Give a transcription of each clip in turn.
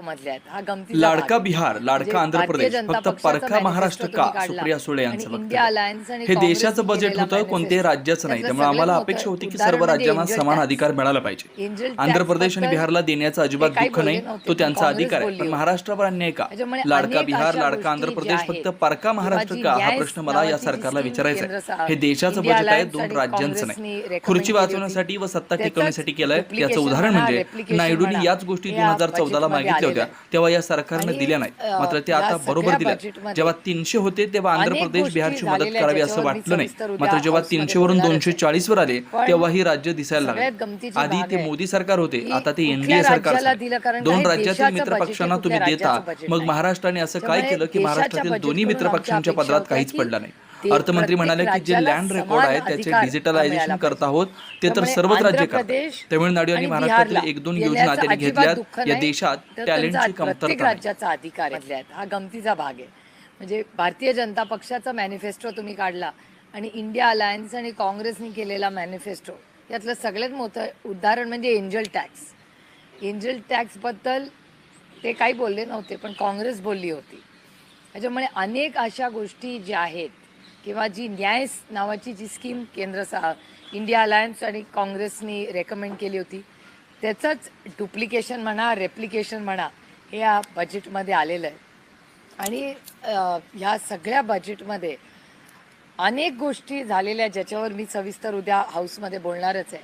लाडका. बिहार लाडका म्हणजे आंध्र भारतीय प्रदेश फक्त manifesto महाराष्ट्र का. सुप्रिया सुळे यांचं वक्तव्य हे देशाचं बजेट होतं कोणत्याही. राज्याचं नाही. त्यामुळे आम्हाला अपेक्षा होती की सर्व म्हणजे राज्यांना समान. अधिकार मिळाला पाहिजे. आंध्र प्रदेश आणि बिहारला देण्याचं अजिबात दुःख नाही. तो त्यांचा अधिकार आहे. पण. महाराष्ट्रावर अन्याय का? लाडका बिहार लाडका आंध्र प्रदेश फक्त परका महाराष्ट्र का? हा प्रश्न मला या सरकारला विचारायचा आहे. हे देशाचं बजेट आहे दोन राज्यांचं नाही. खुर्ची वाचवण्यासाठी व सत्ता टिकवण्यासाठी केलंय याचं उदाहरण म्हणा, म्हणजे नायडूंनी याच गोष्टी दोन हजार चौदाला budgetमध्ये मागितल्या होत्या. तेव्हा या सरकारनं दिल्या नाही. मात्र ते या आता बरोबर दिल्या. जेव्हा तीनशे होते तेव्हा आंध्र प्रदेश बिहारची मदत करावी असं वाटलं नाही. मात्र जेव्हा तीनशे वरून दोनशे. चाळीस वर आले तेव्हा ही राज्य दिसायला लागली. आधी ते मोदी सरकार होते. आता ते एनडीए सरकार दोन राज्यातील मित्र पक्षांना तुम्ही देता. मग. महाराष्ट्राने असं काय केलं की महाराष्ट्रातील दोन्ही मित्र पक्षांच्या पदरात काहीच पडलं नाही. अर्थमंत्री म्हणाले की जे लँड रेकॉर्ड आहे त्याचे डिजिटलायझेशन करत. आहोत ते तर सर्वच राज्य करतात. तमिळनाडू आणि महाराष्ट्रातील एक दोन योजना त्यांनी घेतल्यात. दुःख या. देशात टॅलेंटची कमतरता. राज्याचा अधिकार हा गमतीचा भाग आहे. म्हणजे भारतीय जनता पक्षाचा मॅनिफेस्टो तुम्ही काढला आणि इंडिया अलायन्स आणि काँग्रेसने केलेला मॅनिफेस्टो यातलं सगळ्यात मोठं उदाहरण म्हणजे एंजल टॅक्स एंजल टॅक्सबद्दल ते काही बोलले नव्हते पण काँग्रेस बोलली होती. त्याच्यामुळे अनेक अशा गोष्टी ज्या आहेत किंवा जी न्याय नावाची जी स्कीम केंद्र सा इंडिया अलायन्स आणि काँग्रेसनी रेकमेंड केली होती त्याचंच डुप्लिकेशन म्हणा रेप्लिकेशन म्हणा हे या बजेटमध्ये आलेलं आहे. आणि ह्या सगळ्या बजेटमध्ये अनेक गोष्टी झालेल्या ज्याच्यावर मी सविस्तर उद्या हाऊसमध्ये बोलणारच आहे.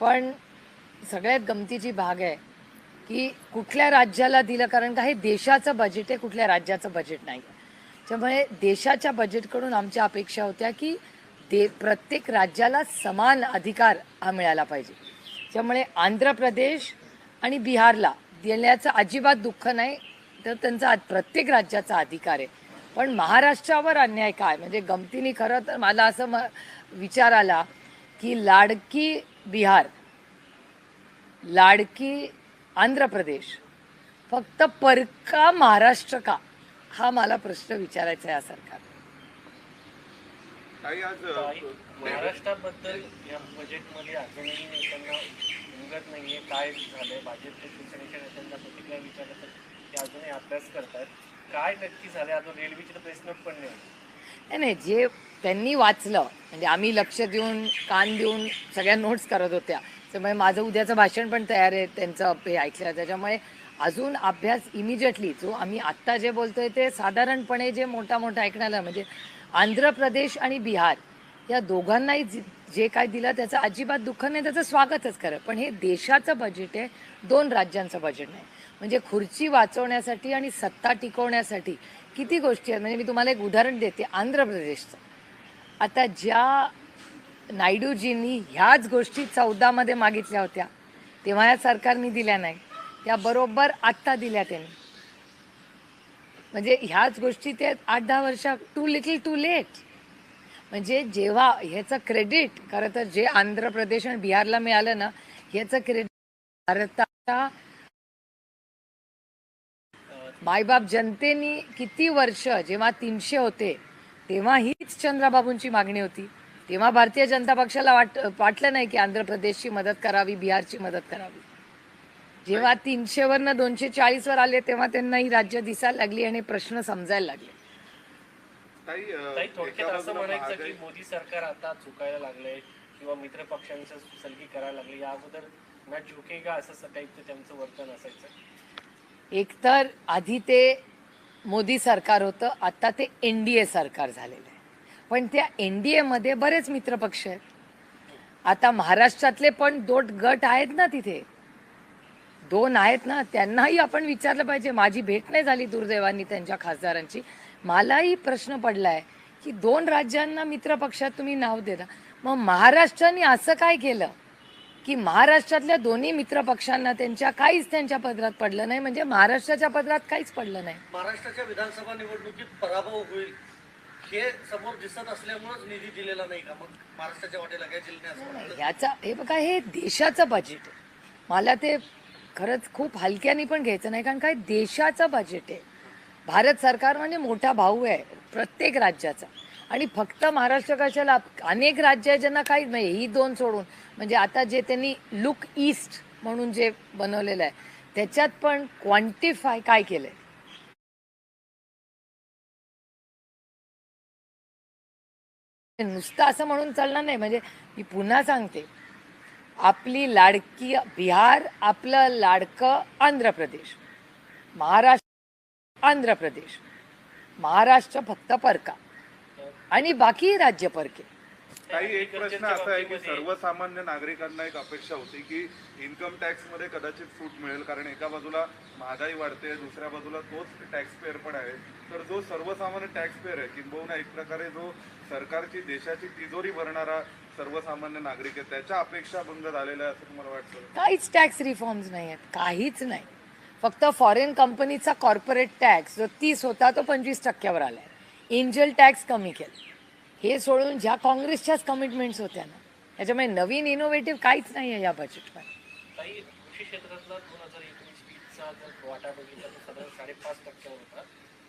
पण सगळ्यात गमतीची भाग आहे की कुठल्या राज्याला दिलं कारण का हे देशाचं बजेट आहे कुठल्या राज्याचं बजेट नाही आहे. त्यामुळे देशाच्या बजेटकडून आमच्या अपेक्षा होत्या की दे प्रत्येक राज्याला समान अधिकार हा मिळाला पाहिजे. त्यामुळे आंध्र प्रदेश आणि बिहारला देण्याचं अजिबात दुःख नाही तर त्यांचा प्रत्येक राज्याचा अधिकार आहे. पण महाराष्ट्रावर अन्याय काय? म्हणजे गमतीने खरं तर मला असं म विचार आला की लाडकी बिहार लाडकी आंध्र प्रदेश फक्त परका महाराष्ट्र का? हा मला प्रश्न विचारायचा आहे या सरकार काही आज महाराष्ट्राबद्दल या बजेटमध्ये अजूनही नेत्यांना उमगत नाहीये. काय झालंय? भाजपच्या शिवसेनेच्या नेत्यांना प्रतिक्रिया विचारलं तर ते अजूनही अभ्यास करतात काय नक्की झालंय? अजून रेल्वेची तर पण नाही. नाही नाही जे त्यांनी वाचलं म्हणजे आम्ही लक्ष देऊन कान देऊन सगळ्या नोट्स करत होत्या. त्यामुळे माझं उद्याचं भाषण पण तयार आहे त्यांचं हे ऐकलं. त्याच्यामुळे अजून अभ्यास इमिजिएटली जो आम्ही आत्ता जे बोलतोय ते साधारणपणे जे मोठा मोठा ऐकण्याला म्हणजे आंध्र प्रदेश आणि बिहार या दोघांनाही जे- काय दिलं त्याचं अजिबात दुःख नाही त्याचं स्वागतच खरं. पण हे देशाचं बजेट आहे दोन राज्यांचं बजेट नाही. म्हणजे खुर्ची वाचवण्यासाठी आणि सत्ता टिकवण्यासाठी किती गोष्टी आहेत. म्हणजे मी तुम्हाला एक उदाहरण देते आंध्र प्रदेशचं. आता ज्या नायडूजींनी ह्याच गोष्टी चौदामध्ये मागितल्या होत्या तेव्हा या सरकारने दिल्या नाही. त्या बरोबर आत्ता दिल्या त्यांनी म्हणजे ह्याच गोष्टी ते आठ दहा वर्षा टू लिटल टू लेट म्हणजे जेव्हा ह्याचं क्रेडिट खरं तर जे आंध्र प्रदेश आणि बिहारला मिळालं ना ह्याचं क्रेडिट भारताच्या मायबाप जनतेनी किती वर्ष जेव्हा तीनशे होते तेव्हा हीच चंद्राबाबूंची मागणी होती. तेव्हा भारतीय जनता पक्षाला वाट वाटलं नाही की आंध्र प्रदेशची मदत करावी बिहारची मदत करावी. जेव्हा तीनशे वरनं दोनशे चाळीस वर आले तेव्हा त्यांना ही राज्य दिसायला लागली आणि प्रश्न समजायला लागले. काही अ, ताई एका थोडक्यात असं बाजूला म्हणायचं की महागाई- मोदी सरकार आता चुकायला लागलंय किंवा मित्र पक्षांचं सलगी करायला लागले या अगोदर ना झुकेगा असं टाईपचं त्यांचं वर्तन असायचं? एकतर आधी ते मोदी सरकार होतं आता ते एन डी ए सरकार झालेलं आहे. पण त्या एन डी एमध्ये बरेच मित्रपक्ष आहेत. आता महाराष्ट्रातले पण दोट गट आहेत ना तिथे. दोन आहेत ना त्यांनाही आपण विचारलं पाहिजे. माझी भेट नाही झाली दुर्दैवानी त्यांच्या खासदारांची. मलाही प्रश्न पडलाय की दोन राज्यांना मित्रपक्षात तुम्ही नाव देता. मग महाराष्ट्राने असं काय केलं की महाराष्ट्रातल्या दोन्ही मित्र पक्षांना त्यांच्या काहीच त्यांच्या पदरात पडलं नाही? म्हणजे महाराष्ट्राच्या पदरात काहीच पडलं नाही. महाराष्ट्राच्या विधानसभा निवडणुकीत पराभव होईल हे समोर दिसत असल्यामुळेच निधी दिलेला नाही का? मग महाराष्ट्राच्या वाटेला काय? ह्याचा हे बघा हे देशाचं बजेट मला ते खरंच खूप हलक्याने पण घ्यायचं नाही कारण काय देशाचं बजेट आहे. भारत सरकार म्हणजे मोठा भाऊ आहे प्रत्येक राज्याचा. आणि फक्त महाराष्ट्र कशाला अनेक राज्य आहे ज्यांना काहीच नाही ही दोन सोडून. म्हणजे आता जे त्यांनी लुक ईस्ट म्हणून जे बनवलेलं आहे त्याच्यात पण क्वांटिफाय काय केलंय? नुसतं असं म्हणून चालणार नाही म्हणजे मी पुन्हा सांगते. आपली लाडकी बिहार आपलं लाडकं आंध्र प्रदेश. महाराष्ट्र आंध्र प्रदेश. महाराष्ट्र फक्त परका. आणि बाकी राज्य परके. काही एक प्रश्न असा आहे की सर्वसामान्य नागरिकांना एक अपेक्षा होती की इन्कम टॅक्समध्ये कदाचित सूट मिळेल. कारण एका बाजूला महागाई वाढते दुसऱ्या बाजूला तोच टॅक्स पेअर पण आहे. तर जो सर्वसामान्य टॅक्स पेअर आहे किंबहुना एक प्रकारे जो सरकारची देशाची तिजोरी भरणारा सर्वसामान्य नागरिक आहे त्याच्या अपेक्षा भंग झालेल्या आहे असं तुम्हाला वाटतं? काहीच टॅक्स रिफॉर्म्स नाही आहेत. काहीच नाही. फक्त फॉरेन कंपनीचा कॉर्पोरेट टॅक्स जो तीस होता तो पंचवीस टक्क्यावर आलाय. एंजल टॅक्स कमी केला. हे सोडून ज्या काँग्रेसच्याच कमिटमेंट्स होत्या ना त्याच्यामुळे नवीन इनोव्हेटिव्ह काहीच नाही आहे या बजेटमध्ये काही कृषी क्षेत्रातला दोन हजार एकोणीस वीसचा जर वाटा बघितला तर साधारण साडेपाच टक्क्यावर होता.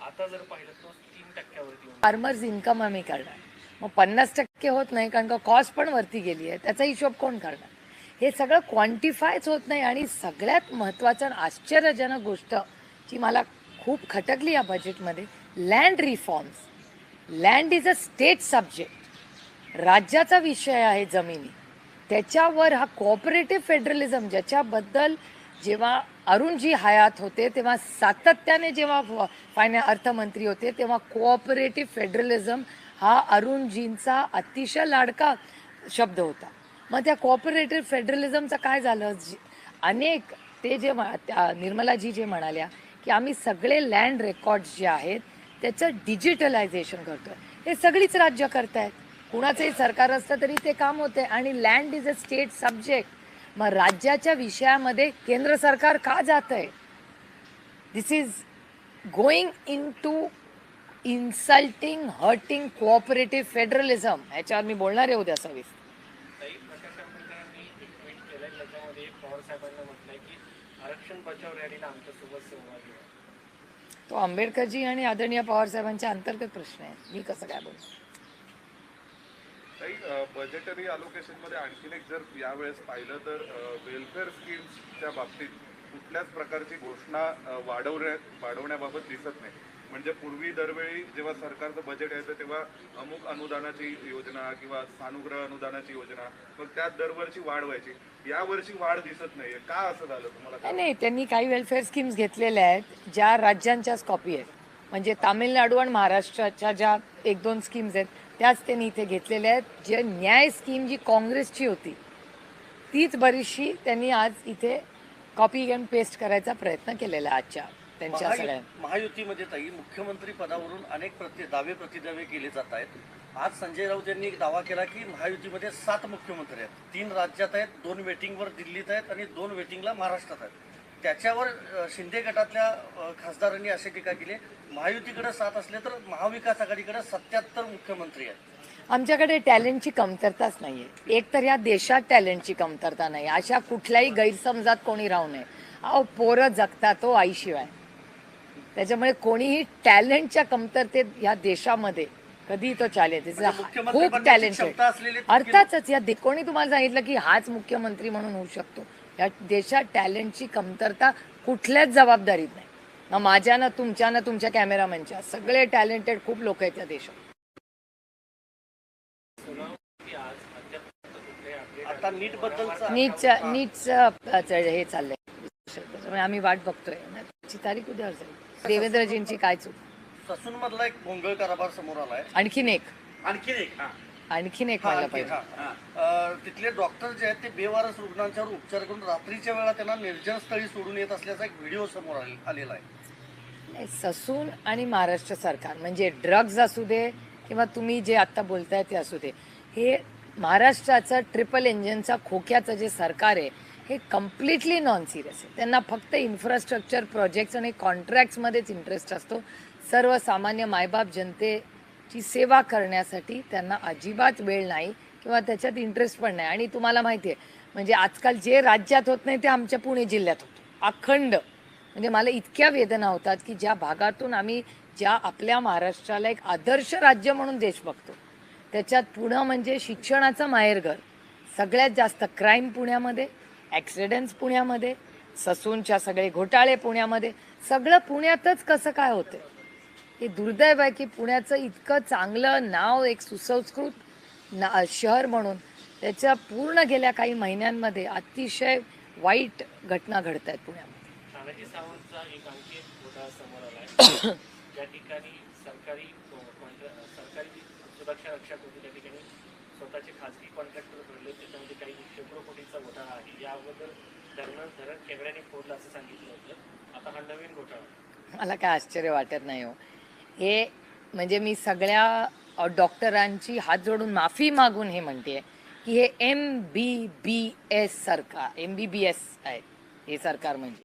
आता जर पाहिलं तो तीन टक्क्यावरती होता. फार्मर्स इन्कम आम्ही करणार. मग पन्नास टक्के होत नाही कारण का कॉस्ट पण वरती गेली आहे. त्याचा हिशोब कोण करणार? हे सगळं क्वांटिफायच होत नाही आणि सगळ्यात महत्त्वाचं आश्चर्यजनक गोष्ट जी मला खूप खटकली या बजेटमध्ये land reforms land is a state subject राज्याचा विषय आहे जमिनी. त्याच्यावर हा कोऑपरेटिव्ह फेडरलिझम ज्याच्याबद्दल जेव्हा अरुणजी हयात होते तेव्हा सातत्याने जेव्हा फायना अर्थमंत्री होते तेव्हा कोऑपरेटिव्ह फेडरलिझम हा अरुणजींचा अतिशय लाडका शब्द होता. मग त्या कोऑपरेटिव्ह फेडरलिझमचं काय झालं? अनेक ते जे त्या निर्मलाजी जे म्हणाल्या की आम्ही सगळे लँड रेकॉर्ड्स जे आहेत त्याचं डिजिटलायझेशन करतो आहे हे सगळीच राज्य करत आहेत कुणाचंही सरकार असतं तरी ते काम होते. आणि land is a state subject मग राज्याच्या विषयामध्ये केंद्र सरकार का जात आहे this is going into insulting hurting cooperative federalism ह्याच्यावर मी बोलणार आहे उद्या सव्वीस पवार साहेबांना म्हटलंय की आरक्षण बचाव रॅलीला आमच्यासोबत सहभागी तो आंबेडकरजी आणि आदरणीय पवारसाहेबांच्या अंतर्गत प्रश्न आहे. मी कसं काय बोलतो बजेटरी अलोकेशनमध्ये आणखीन एक जर यावेळेस पाहिलं तर वेलफेअर स्कीम्सच्या बाबतीत कुठल्याच प्रकारची घोषणा वाढवण्या वाढवण्याबाबत दिसत नाही. म्हणजे पूर्वी दरवेळी जेव्हा सरकारचं बजेट यायचं तेव्हा अमुक अनुदानाची योजना किंवा सानुग्रह अनुदानाची योजना मग त्यात दरवर्षी वाढ व्हायची. यावर्षी वाढ दिसत नाहीये. का असं झालं तुम्हाला? काय नाही नाही त्यांनी काही वेलफेअर स्कीम्स घेतलेल्या आहेत ज्या राज्यांच्याच कॉपी आहेत. म्हणजे तामिळनाडू आणि महाराष्ट्राच्या ज्या एक दोन स्कीम्स आहेत त्याच त्यांनी इथे घेतलेल्या आहेत. जे न्याय स्कीम जी काँग्रेसची होती तीच बरीचशी त्यांनी आज इथे कॉपी अँड पेस्ट करायचा प्रयत्न केलेला आहे आजच्या. त्यांच्या सगळ्या महायुतीमध्ये ताई मुख्यमंत्री पदावरून अनेक प्रति दावे प्रतिदावे केले जात आहेत. आज संजय राऊत यांनी एक दावा केला की महायुतीमध्ये सात मुख्यमंत्री आहेत. तीन राज्यात आहेत दोन वेटिंगवर दिल्लीत आहेत आणि दोन वेटिंगला महाराष्ट्रात आहेत. त्याच्यावर शिंदे गटातल्या खासदारांनी अशी टीका केली महायुतीकडे सात असले तर महाविकास आघाडीकडे सत्याहत्तर मुख्यमंत्री आहेत. आमच्याकडे टॅलेंटची कमतरताच नाही आहे एक तर या देशात टॅलेंटची कमतरता नाही अशा कुठल्याही गैरसमजात कोणी राहू नये. अहो पोरं जगतात तो आईशिवाय. त्याच्यामुळे कोणीही टॅलेंटच्या कमतरतेत या देशामध्ये कधी तो चालेल. म्हणजे खूप टॅलेंटेड अर्थातच या कोणी तुम्हाला सांगितलं की हाच मुख्यमंत्री म्हणून होऊ शकतो. या देशात टॅलेंटची कमतरता कुठल्याच जबाबदारीत नाही. ना माझ्या ना तुमच्या ना तुमच्या कॅमेरामॅनच्या. सगळे टॅलेंटेड खूप लोक आहेत या देशात. आता नीट नीटच्या नीटचं हे चाललंय. त्याच्यामुळे आम्ही वाट बघतोय. त्याची तारीख उद्यावर जाईल देवेंद्रजींची काय चूक? ससून मधला एक भोंगळ कारभार समोर आलाय. आणखीन एक. आणखी एक आणखीन एक हा, व्हायला आणखी, पाहिजे. हा. अ, तिथले डॉक्टर जे आहेत ते बेवारस रुग्णांच्यावर उपचार करून रात्रीच्या वेळा त्यांना निर्जन स्थळी सोडून येत असल्याचा एक व्हिडिओ समोर आले- आलेला आहे. नाही, ससून आणि महाराष्ट्र सरकार म्हणजे ड्रग्ज असू दे किंवा तुम्ही जे आता बोलताय ते असू दे. हे महाराष्ट्राचं ट्रिपल इंजिनचा खोक्याचं जे सरकार आहे हे कम्प्लिटली नॉन सिरियस आहे. त्यांना फक्त इन्फ्रास्ट्रक्चर प्रोजेक्ट्स आणि कॉन्ट्रॅक्ट्समध्येच इंटरेस्ट असतो. सर्वसामान्य मायबाप जनतेची सेवा करण्यासाठी त्यांना अजिबात वेळ नाही किंवा त्याच्यात इंटरेस्ट पण नाही. आणि तुम्हाला माहिती आहे म्हणजे आजकाल जे राज्यात होत नाही ते आमच्या पुणे जिल्ह्यात होतं. अखंड. म्हणजे मला इतक्या वेदना होतात की ज्या भागातून आम्ही ज्या आपल्या महाराष्ट्राला एक आदर्श राज्य म्हणून देश बघतो त्याच्यात पुणं म्हणजे शिक्षणाचं माहेरघर. सगळ्यात जास्त क्राईम पुण्यामध्ये ॲक्सिडेंट्स पुण्यामध्ये ससूनच्या सगळे घोटाळे पुण्यामध्ये सगळं पुण्यातच कसं काय होतंय? हे दुर्दैव आहे की पुण्याचं इतकं चांगलं नाव एक सुसंस्कृत ना शहर म्हणून त्याच्या पूर्ण गेल्या काही महिन्यांमध्ये अतिशय वाईट घटना घडत आहेत पुण्यामध्ये. ज्या ठिकाणी सरकारी सरकारी सुरक्षा त्या ठिकाणी स्वतःचे खासगी कॉन्ट्रॅक्टर त्याच्यामध्ये काही शेकडो कोटीचा घोटाळा आहे अगोदर धरण धरण केंद्राने फोडलं असं सांगितलं होतं. आता हा नवीन घोटाळा. मला काय आश्चर्य वाटत नाही हो. हे म्हणजे मी सगळ्या डॉक्टरांची हात जोडून माफी मागून हे म्हणते की हे एम बी बी एस सरकार एम बी बी एस आहे हे सरकार म्हणजे.